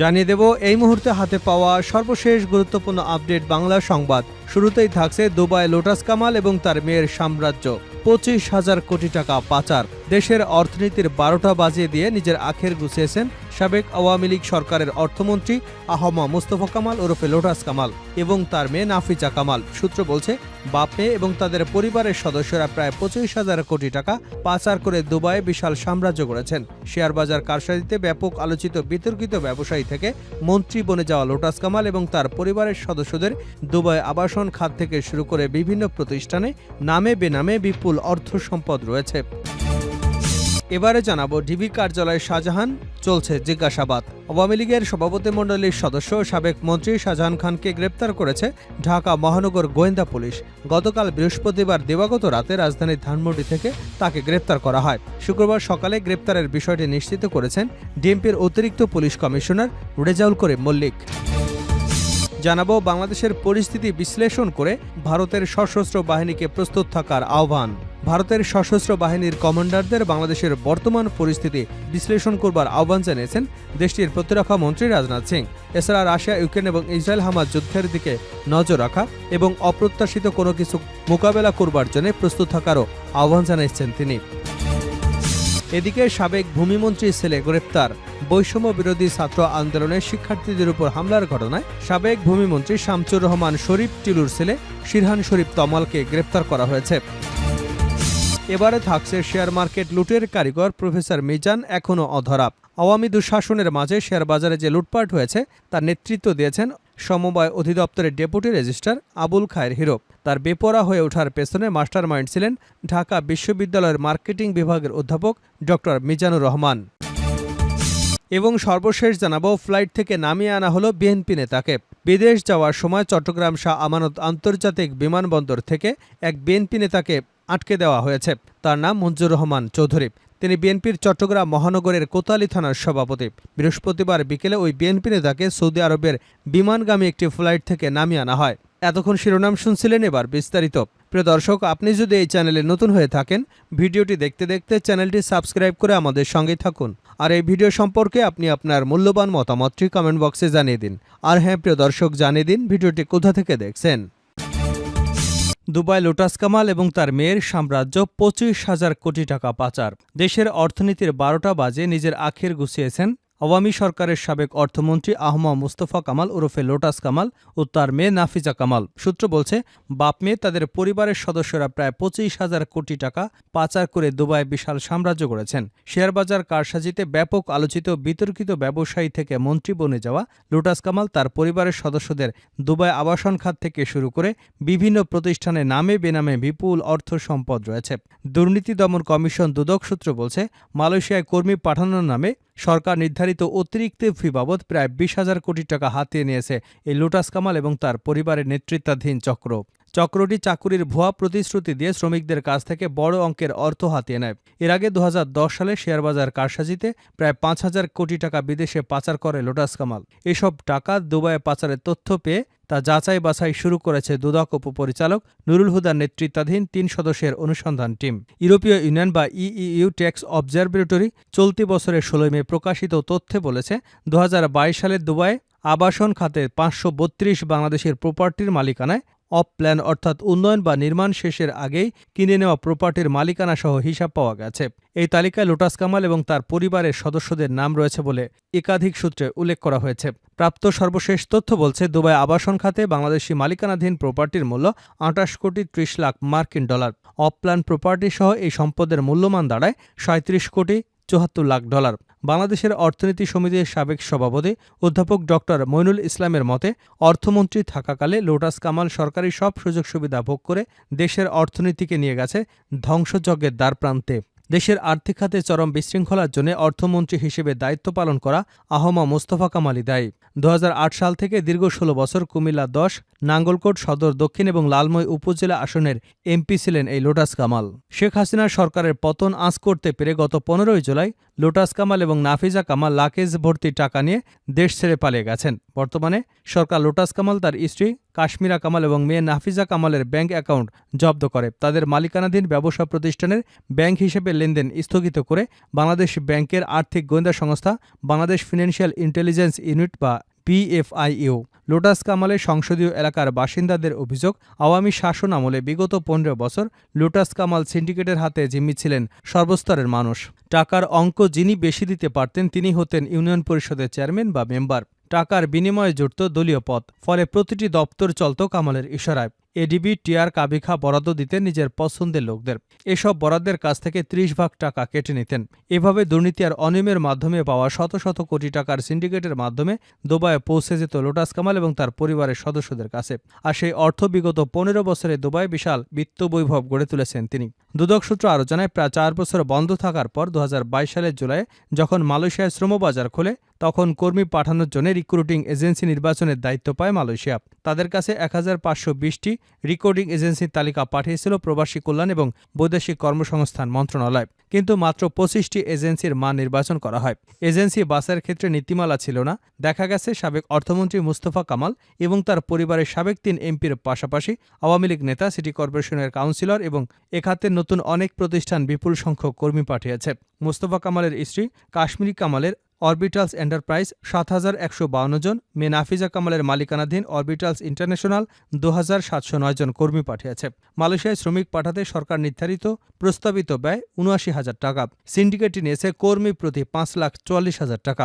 জানিয়ে দেব, এই মুহূর্তে হাতে পাওয়া সর্বশেষ গুরুত্বপূর্ণ আপডেট বাংলা সংবাদ। শুরুতেই থাকছে দুবাই লোটাস কামাল এবং তার মেয়ের সাম্রাজ্য। পঁচিশ হাজার কোটি টাকা পাচার। দেশের অর্থনীতির বারোটা বাজিয়ে দিয়ে নিজের আখের গুছিয়েছেন সাবেক আওয়ামী লীগ সরকারের অর্থমন্ত্রী আহমা মুস্তফা কামাল ওরফে লোটাস কামাল এবং তার মেয়ে নাফিজা কামাল। সূত্র বলছে, বাপে এবং তাদের পরিবারের সদস্যরা প্রায় পঁচিশ হাজার কোটি টাকা পাচার করে দুবাইয়ে বিশাল সাম্রাজ্য গড়েছেন। শেয়ার বাজার কারসাজিতে ব্যাপক আলোচিত বিতর্কিত ব্যবসায়ী থেকে মন্ত্রী বনে যাওয়া লোটাস কামাল এবং তার পরিবারের সদস্যদের দুবাই আবাসন খাত থেকে শুরু করে বিভিন্ন প্রতিষ্ঠানে নামে বেনামে বিপুল অর্থ সম্পদ রয়েছে। এবারে জানাব ডিবি কার্যালয়ে শাহজাহান, চলছে জিজ্ঞাসাবাদ। আওয়ামী লীগের সভাপতি মণ্ডলীর সদস্য সাবেক মন্ত্রী শাহজাহান খানকে গ্রেপ্তার করেছে ঢাকা মহানগর গোয়েন্দা পুলিশ। গতকাল বৃহস্পতিবার দিবাগত রাতে রাজধানীর ধানমন্ডি থেকে তাকে গ্রেপ্তার করা হয়। শুক্রবার সকালে গ্রেপ্তারের বিষয়টি নিশ্চিত করেছেন ডিএমপির অতিরিক্ত পুলিশ কমিশনার রেজাউল করিম মল্লিক। জানাব বাংলাদেশের পরিস্থিতি বিশ্লেষণ করে ভারতের সশস্ত্র বাহিনীকে প্রস্তুত থাকার আহ্বান। ভারতের সশস্ত্র বাহিনীর কমান্ডারদের বাংলাদেশের বর্তমান পরিস্থিতি বিশ্লেষণ করবার আহ্বান জানিয়েছেন দেশটির প্রতিরক্ষা মন্ত্রী রাজনাথ সিং। এছাড়া রাশিয়া, ইউক্রেন এবং ইসরায়েল হামাজ যুদ্ধের দিকে নজর রাখা এবং অপ্রত্যাশিত কোনো কিছু মোকাবেলা করবার জন্য প্রস্তুত থাকারও আহ্বান জানিয়েছেন তিনি। এদিকে সাবেক ভূমিমন্ত্রী ছেলে গ্রেপ্তার। বৈষম্য বিরোধী ছাত্র আন্দোলনের শিক্ষার্থীদের উপর হামলার ঘটনায় সাবেক ভূমিমন্ত্রী শামচুর রহমান শরীফ, টিলুর ছেলে শিরহান শরীফ তমালকে গ্রেপ্তার করা হয়েছে। এবারে থাকছে শেয়ার মার্কেট লুটের কারিগর প্রফেসর মিজান এখনও অধরা। আওয়ামী দুঃশাসনের মাঝে শেয়ার বাজারে যে লুটপাট হয়েছে, তার নেতৃত্ব দিয়েছেন সমবায় অধিদপ্তরের deputy registrar Abul Khayer hero. তার বেপরা হয়ে ওঠার পেছনে মাস্টার মাইন্ড ছিলেন ঢাকা বিশ্ববিদ্যালয়ের মার্কেটিং বিভাগের অধ্যাপক ডক্টর মিজানুর রহমান। এবং সর্বশেষ জানাব, ফ্লাইট থেকে নামিয়ে আনা হলো বিএনপি নেতাকে। বিদেশ যাওয়ার সময় চট্টগ্রাম শাহ আমানত আন্তর্জাতিক বিমানবন্দর থেকে এক বিএনপি নেতাকে আটকে দেওয়া হয়েছে। তার নাম মঞ্জুর রহমান চৌধুরী। তিনি বিএনপির চট্টগ্রাম মহানগরের কোতালি থানার সভাপতি। বৃহস্পতিবার বিকেলে ওই বিএনপি নেতাকে সৌদি আরবের বিমানগামী একটি ফ্লাইট থেকে নামিয়ে আনা হয়। এতক্ষণ শিরোনাম শুনছিলেন এবার বিস্তারিত। প্রিয় দর্শক, আপনি যদি এই চ্যানেলে নতুন হয়ে থাকেন, ভিডিওটি দেখতে দেখতে চ্যানেলটি সাবস্ক্রাইব করে আমাদের সঙ্গে থাকুন। আর এই ভিডিও সম্পর্কে আপনি আপনার মূল্যবান মতামতটি কমেন্ট বক্সে জানিয়ে দিন। আর হ্যাঁ প্রিয় দর্শক, জানিয়ে দিন ভিডিওটি কোথা থেকে দেখছেন। দুবাই লোটাস কামাল এবং তার মেয়ের সাম্রাজ্য পঁচিশ হাজার কোটি টাকা পাচার। দেশের অর্থনীতির বারোটা বাজে নিজের আখের গুছিয়েছেন আওয়ামী সরকারের সাবেক অর্থমন্ত্রী আহমা মুস্তফা কামাল ওরফে লোটাস কামাল ও তার মেয়ে নাফিজা কামাল। সূত্র বলছে, বাপ মেয়ে তাদের পরিবারের সদস্যরা প্রায় পঁচিশ হাজার কোটি টাকা পাচার করে দুবাই বিশাল সাম্রাজ্য গড়েছেন। শেয়ারবাজার কারসাজিতে ব্যাপক আলোচিত বিতর্কিত ব্যবসায়ী থেকে মন্ত্রী বনে যাওয়া লোটাস কামাল তার পরিবারের সদস্যদের দুবাই আবাসন খাত থেকে শুরু করে বিভিন্ন প্রতিষ্ঠানে নামে বেনামে বিপুল অর্থ সম্পদ রয়েছে। দুর্নীতি দমন কমিশন দুদক সূত্র বলছে, মালয়েশিয়ায় কর্মী পাঠানোর নামে সরকার নির্ধারিত অতিরিক্ত ফি বাবদ প্রায় বিশ হাজার কোটি টাকা হাতিয়ে নিয়েছে। এই লোটাস কামাল এবং তার পরিবারের নেতৃত্বাধীন চক্র। চক্রটি চাকুরির ভুয়া প্রতিশ্রুতি দিয়ে শ্রমিকদের কাছ থেকে বড় অঙ্কের অর্থ হাতিয়ে নেয়। এর আগে দু হাজার দশ সালে শেয়ারবাজার কারসাজিতে প্রায় পাঁচ হাজার কোটি টাকা বিদেশে পাচার করে লোটাস কামাল। এসব টাকা দুবাইয়ে পাচারের তথ্য পেয়ে তা যাচাই বাছাই শুরু করেছে দুদক উপপরিচালক নুরুল হুদার নেতৃত্বাধীন তিন সদস্যের অনুসন্ধান টিম। ইউরোপীয় ইউনিয়ন বা ইইউ ট্যাক্স অবজারভেটরি চলতি বছরের ষোলোই মে প্রকাশিত তথ্যে বলেছে দু হাজার বাইশ সালে দুবাই আবাসন খাতে পাঁচশো বত্রিশ বাংলাদেশের প্রপার্টির মালিকানায় অফ প্ল্যান অর্থাৎ উন্নয়ন বা নির্মাণ শেষের আগেই কিনে নেওয়া প্রপার্টির মালিকানা সহ হিসাব পাওয়া গেছে। এই তালিকায় লোটাস কামাল এবং তার পরিবারের সদস্যদের নাম রয়েছে বলে একাধিক সূত্রে উল্লেখ করা হয়েছে। প্রাপ্ত সর্বশেষ তথ্য বলছে, দুবাই আবাসন খাতে বাংলাদেশি মালিকানাধীন প্রপার্টির মূল্য আটাশ কোটি ত্রিশ লাখ মার্কিন ডলার। অফ প্ল্যান প্রপার্টি সহ এই সম্পদের মূল্যমান দাঁড়ায় সাঁত্রিশ কোটি চুয়াত্তর লাখ ডলার। বাংলাদেশের অর্থনীতি সমিতির সাবেক সভাপতি অধ্যাপক ডক্টর মইনুল ইসলামের মতে, অর্থমন্ত্রী থাকাকালে লোটাস কামাল সরকারি সব সুযোগ সুবিধা ভোগ করে দেশের অর্থনীতিকে নিয়ে গেছে ধ্বংসযজ্ঞের দ্বারপ্রান্তে। দেশের আর্থিক খাতে চরম বিশৃঙ্খলার জন্য অর্থমন্ত্রী হিসেবে দায়িত্ব পালন করা আহমা মোস্তফা কামালি দায়ী। দু হাজার আট সাল থেকে দীর্ঘ ষোলো বছর কুমিল্লা দশ, নাঙ্গলকোট সদর দক্ষিণ এবং লালময় উপজেলা আসনের এমপি ছিলেন এই লোটাস কামাল। শেখ হাসিনার সরকারের পতন আঁচ করতে পেরে গত পনেরোই জুলাই লোটাস কামাল এবং নাফিজা কামাল লাকেজ ভর্তি টাকা নিয়ে দেশ ছেড়ে পালিয়ে গেছেন। বর্তমানে সরকার লোটাস কামাল তার স্ত্রী কাশ্মীরা কামাল এবং মেয়ে নাফিজা কামালের ব্যাংক অ্যাকাউন্ট জব্দ করে। তাদের মালিকানাধীন ব্যবসা প্রতিষ্ঠানের ব্যাংক হিসেবে লেনদেন স্থগিত করে বাংলাদেশ ব্যাংকের আর্থিক গোয়েন্দা সংস্থা বাংলাদেশ ফিনান্সিয়াল ইন্টেলিজেন্স ইউনিট বা বিএফআইইউ লোটাস কামালের সংসদীয় এলাকার বাসিন্দাদের অভিযোগ, আওয়ামী শাসন আমলে বিগত পনেরো বছর লোটাস কামাল সিন্ডিকেটের হাতে জিম্মি ছিলেন সর্বস্তরের মানুষ। টাকার অঙ্ক যিনি বেশি দিতে পারতেন, তিনি হতেন ইউনিয়ন পরিষদের চেয়ারম্যান বা মেম্বার। টাকার বিনিময়ে জুটত দলীয় পথ ফলে প্রতিটি দপ্তর চলত কামালের ইশারায়। এডিবি টিআর কাবিখা বরাদ্দ দিতেন নিজের পছন্দের লোকদের। এসব বরাদ্দের কাছ থেকে ত্রিশ ভাগ টাকা কেটে নিতেন। এভাবে দুর্নীতি আর অনিয়মের মাধ্যমে পাওয়া শত শত কোটি টাকার সিন্ডিকেটের মাধ্যমে দুবাইয়ে পৌঁছে যেত লোটাস কামাল এবং তার পরিবারের সদস্যদের কাছে। আর সেই অর্থ বিগত পনেরো বছরে দুবাই বিশাল বিত্ত বৈভব গড়ে তুলেছেন তিনি। দুদক সূত্র আরও জানায়, প্রায় চার বছর বন্ধ থাকার পর দু হাজার বাইশ সালের জুলাই যখন মালয়েশিয়ায় শ্রমবাজার খোলে, তখন কর্মী পাঠানোর জন্য রিক্রুটিং এজেন্সি নির্বাচনের দায়িত্ব পায় মালয়েশিয়া। তাদের কাছে এক হাজার পাঁচশো বিশটি রিক্রুটিং এজেন্সির তালিকা পাঠিয়েছিল প্রবাসী কল্যাণ এবং বৈদেশিক কর্মসংস্থান মন্ত্রণালয়। কিন্তু মাত্র পঁচিশটি এজেন্সির মান নির্বাচন করা হয়। এজেন্সি বাসের ক্ষেত্রে নীতিমালা ছিল না। দেখা গেছে, সাবেক অর্থমন্ত্রী মুস্তফা কামাল এবং তার পরিবারের সাবেক তিন এমপির পাশাপাশি আওয়ামী লীগ নেতা, সিটি কর্পোরেশনের কাউন্সিলর এবং এ নতুন অনেক প্রতিষ্ঠান বিপুল সংখ্যক কর্মী পাঠিয়েছে। মুস্তফা কামালের স্ত্রী কাশ্মীরি কামালের অরবিটালস এন্টারপ্রাইজ সাত হাজার একশো বাউন্ন জন। মে নাফিজা কামালের মালিকানাধীন অরবিটালস ইন্টারন্যাশনাল দু হাজার সাতশো নয় জন কর্মী পাঠিয়েছে। মালয়েশিয়ায় শ্রমিক পাঠাতে সরকার নির্ধারিত প্রস্তাবিত ব্যয় উনআশি হাজার টাকা। সিন্ডিকেটটি নিয়েছে কর্মী প্রতি পাঁচ লাখ চুয়াল্লিশ হাজার টাকা।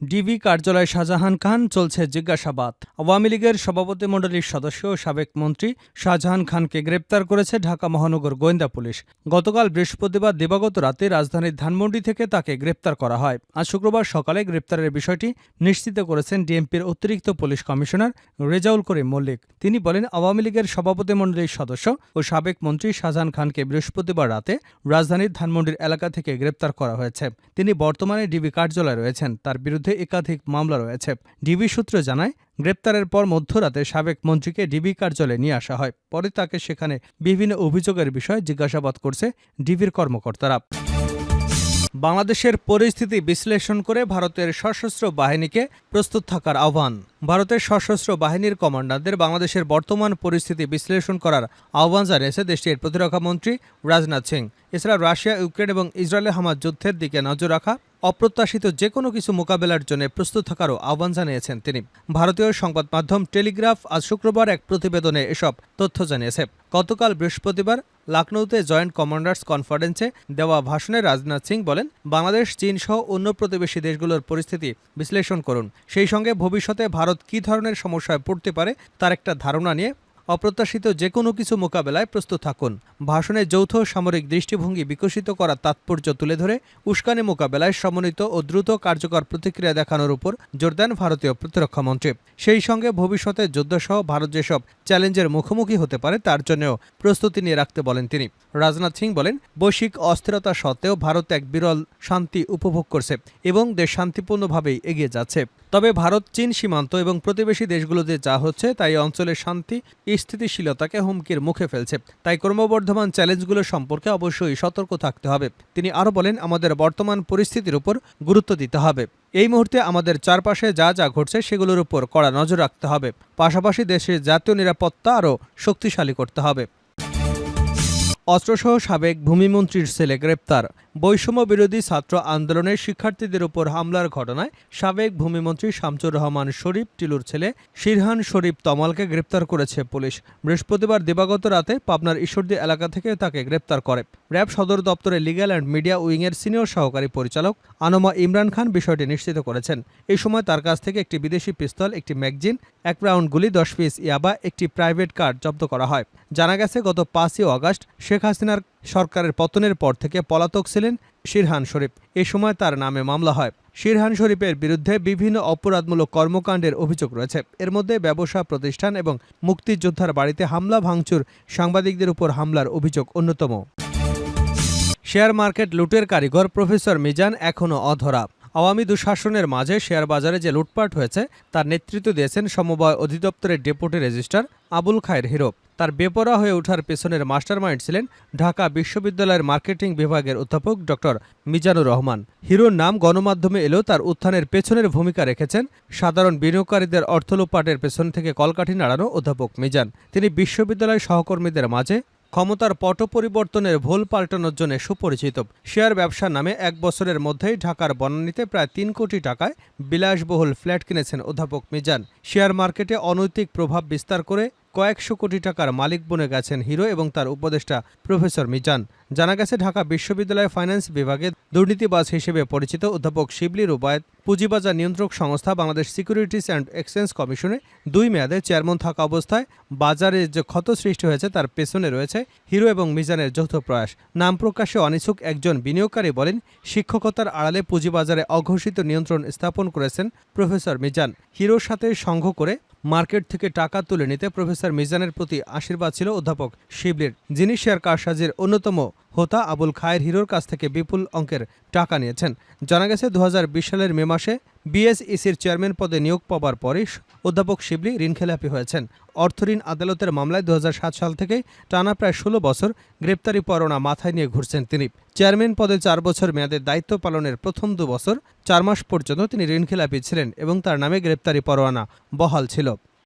ডিবি কার্যালয় শাহজাহান খান চলছে জিজ্ঞাসাবাদ। আওয়ামী লীগের সভাপতিমণ্ডলীর সদস্য ও সাবেক মন্ত্রী শাহজাহান খানকে গ্রেপ্তার করেছে ঢাকা মহানগর গোয়েন্দা পুলিশ। গতকাল বৃহস্পতিবার দিবাগত রাতে রাজধানীর ধানমন্ডি থেকে তাকে গ্রেপ্তার করা হয়। আজ শুক্রবার সকালে গ্রেপ্তারের বিষয়টি নিশ্চিত করেছেন ডিএমপির অতিরিক্ত পুলিশ কমিশনার রেজাউল করিম মল্লিক। তিনি বলেন, আওয়ামী লীগের সভাপতিমণ্ডলীর সদস্য ও সাবেক মন্ত্রী শাহজাহান খানকে বৃহস্পতিবার রাতে রাজধানীর ধানমন্ডির এলাকা থেকে গ্রেপ্তার করা হয়েছে। তিনি বর্তমানে ডিবি কার্যালয়ে রয়েছেন। তার বিরুদ্ধে একাধিক মামলা রয়েছে। ডিবি সূত্র জানায়, গ্রেপ্তারের পর মধ্যরাতে সাবেক মন্ত্রীকে ডিবি কার্যালয়ে নিয়ে আসা হয়। পরে তাকে সেখানে বিভিন্ন অভিযোগের বিষয়ে জিজ্ঞাসাবাদ করছে ডিবির কর্মকর্তারা। বাংলাদেশের পরিস্থিতি বিশ্লেষণ করে ভারতের সশস্ত্র বাহিনীকে প্রস্তুত থাকার আহ্বান। ভারতের সশস্ত্র বাহিনীর কমান্ডারদের বাংলাদেশের বর্তমান পরিস্থিতি বিশ্লেষণ করার আহ্বান জানিয়েছে দেশটির প্রতিরক্ষা মন্ত্রী রাজনাথ সিং। এছাড়া রাশিয়া, ইউক্রেন এবং ইসরায়েলে হামাজ যুদ্ধের দিকে নজর রাখা, অপ্রত্যাশিত যে কোনো কিছু মোকাবেলার জন্য প্রস্তুত থাকারও আহ্বান জানিয়েছেন তিনি। ভারতীয় সংবাদ মাধ্যম টেলিগ্রাফ আজ শুক্রবার এক প্রতিবেদনে এসব তথ্য জানিয়েছে। গতকাল বৃহস্পতিবার লাখনৌতে জয়েন্ট কমান্ডার্স কনফারেন্সে দেওয়া ভাষণে রাজনাথ সিং বলেন, বাংলাদেশ, চীন সহ অন্য প্রতিবেশী দেশগুলোর পরিস্থিতি বিশ্লেষণ করুন। সেই সঙ্গে ভবিষ্যতে ভারত কী ধরনের সমস্যায় পড়তে পারে তার একটা ধারণা নিয়ে অপ্রত্যাশিত যে কোনো কিছু মোকাবেলায় প্রস্তুত থাকুন। ভাষণে যৌথ সামরিক দৃষ্টিভঙ্গি বিকশিত করার তাৎপর্য তুলে ধরে উস্কানি মোকাবেলায় সমন্বিত ও দ্রুত কার্যকর প্রতিক্রিয়া দেখানোর উপর জোর দেন ভারতীয় প্রতিরক্ষা প্রতিরক্ষামন্ত্রী সেই সঙ্গে ভবিষ্যতে যুদ্ধসহ ভারত যেসব চ্যালেঞ্জের মুখোমুখি হতে পারে তার জন্যও প্রস্তুতি নিয়ে রাখতে বলেন তিনি। রাজনাথ সিং বলেন, বৈশ্বিক অস্থিরতা সত্ত্বেও ভারত এক বিরল শান্তি উপভোগ করছে এবং দেশ শান্তিপূর্ণভাবেই এগিয়ে যাচ্ছে। তবে ভারত, চীন সীমান্ত এবং প্রতিবেশী দেশগুলোতে যা হচ্ছে তাই অঞ্চলের শান্তি, স্থিতিশীলতাকে হুমকির মুখে ফেলছে। তাই ক্রমবর্ধমান চ্যালেঞ্জগুলো সম্পর্কে অবশ্যই সতর্ক থাকতে হবে। তিনি আরও বলেন, আমাদের বর্তমান পরিস্থিতির উপর গুরুত্ব দিতে হবে। এই মুহূর্তে আমাদের চারপাশে যা যা ঘটছে সেগুলোর উপর কড়া নজর রাখতে হবে। পাশাপাশি দেশের জাতীয় নিরাপত্তা আরও শক্তিশালী করতে হবে। অস্ত্রসহ সাবেক ভূমিমন্ত্রীর ছেলে গ্রেপ্তার। বৈষম্য বিরোধী ছাত্র আন্দোলনের শিক্ষার্থীদের উপর হামলার ঘটনায় সাবেক ভূমিমন্ত্রী শামসুর রহমান শরীফ, টিলুর ছেলে শিরহান শরীফ তমালকে গ্রেপ্তার করেছে পুলিশ। বৃহস্পতিবার দিবাগত রাতে পাবনার ঈশ্বরদী এলাকা থেকে তাকে গ্রেপ্তার করে। র্যাব সদর দপ্তরের লিগ্যাল অ্যান্ড মিডিয়া উইংয়ের সিনিয়র সহকারী পরিচালক আনোমা ইমরান খান বিষয়টি নিশ্চিত করেছেন। এই সময় তার কাছ থেকে একটি বিদেশি পিস্তল, একটি ম্যাগজিন, এক রাউন্ড গুলি, দশ পিস ইয়াবা, একটি প্রাইভেট কার জব্দ করা হয়। জানা গেছে, গত পাঁচই অগাস্ট শেখ হাসিনার সরকারের পতনের পর থেকে পলাতক ছিলেন শিরহান শরীফ। এ সময় তার নামে মামলা হয়। শিরহান শরীফের বিরুদ্ধে বিভিন্ন অপরাধমূলক কর্মকাণ্ডের অভিযোগ রয়েছে। এর মধ্যে ব্যবসা প্রতিষ্ঠান এবং মুক্তিযোদ্ধার বাড়িতে হামলা, ভাঙচুর, সাংবাদিকদের উপর হামলার অভিযোগ অন্যতম। শেয়ার মার্কেট লুটের কারিগর প্রফেসর মিজান এখনও অধরা। আওয়ামী দুঃশাসনের মাঝে শেয়ার বাজারে যে লুটপাট হয়েছে, তার নেতৃত্ব দিয়েছেন সমবায় অধিদপ্তরের deputy registrar Abul Khayer hero. তার বেপরা হয়ে ওঠার পেছনের মাস্টারমাইন্ড ছিলেন ঢাকা বিশ্ববিদ্যালয়ের মার্কেটিং বিভাগের অধ্যাপক ডক্টর মিজানুর রহমান। হিরোর নাম গণমাধ্যমে এলেও তার উত্থানের পেছনের ভূমিকা রেখেছেন সাধারণ বিনিয়োগকারীদের অর্থলোপাটের পেছন থেকে কলকাঠি নাড়ানো অধ্যাপক মিজান। তিনি বিশ্ববিদ্যালয় সহকর্মীদের মাঝে ক্ষমতার পট পরিবর্তনের ভোল পাল্টানোর জন্য সুপরিচিত। শেয়ার ব্যবসার নামে এক বছরের মধ্যেই ঢাকার বনানীতে প্রায় তিন কোটি টাকায় বিলাসবহুল ফ্ল্যাট কিনেছেন অধ্যাপক মিজান। শেয়ার মার্কেটে অনৈতিক প্রভাব বিস্তার করে কয়েকশো কোটি টাকার মালিক বনে গেছেন হিরো এবং তার উপদেষ্টা প্রফেসর মিজান। জানা গেছে, ঢাকা বিশ্ববিদ্যালয় ফাইন্যান্স বিভাগে দুর্নীতিবাজ হিসেবে পরিচিত অধ্যাপক শিবলি রুবায়ত পুঁজিবাজার নিয়ন্ত্রক সংস্থা বাংলাদেশ সিকিউরিটিস অ্যান্ড এক্সচেঞ্জ কমিশনে দুই মেয়াদে চেয়ারম্যান থাকা অবস্থায় বাজারে যে ক্ষত সৃষ্টি হয়েছে তার পেছনে রয়েছে হিরো এবং মিজানের যৌথ প্রয়াস। নাম প্রকাশে অনিচ্ছুক একজন বিনিয়োগকারী বলেন, শিক্ষকতার আড়ালে পুঁজিবাজারে অঘোষিত নিয়ন্ত্রণ স্থাপন করেছেন প্রফেসর মিজান। হিরোর সাথে সংঘ করে মার্কেট থেকে টাকা তুলে নিতে প্রফেসর মিজানের প্রতি আশীর্বাদ ছিল অধ্যাপক শিবলির, যিনি শেয়ার কারসাজির অন্যতম হোতা আবুল খায়ের হিরোর কাছ থেকে বিপুল অঙ্কের টাকা নিয়েছেন। জানা গেছে দু হাজার বিশ সালের মে মাসে বিএসইসির চেয়ারম্যান পদে নিয়োগ পাওয়ার পরে অধ্যাপক শিবলি ঋণখেলাপি হয়েছেন। অর্থঋণ আদালতের মামলায় দুহাজার সাত সাল থেকে টানা প্রায় ষোলো বছর গ্রেপ্তারি পরোয়ানা মাথায় নিয়ে ঘুরছেন তিনি। চেয়ারম্যান পদে চার বছর মেয়াদে দায়িত্ব পালনের প্রথম দু বছর চার মাস পর্যন্ত তিনি ঋণখেলাপি ছিলেন এবং তার নামে গ্রেপ্তারি পরোয়ানা বহাল ছিল।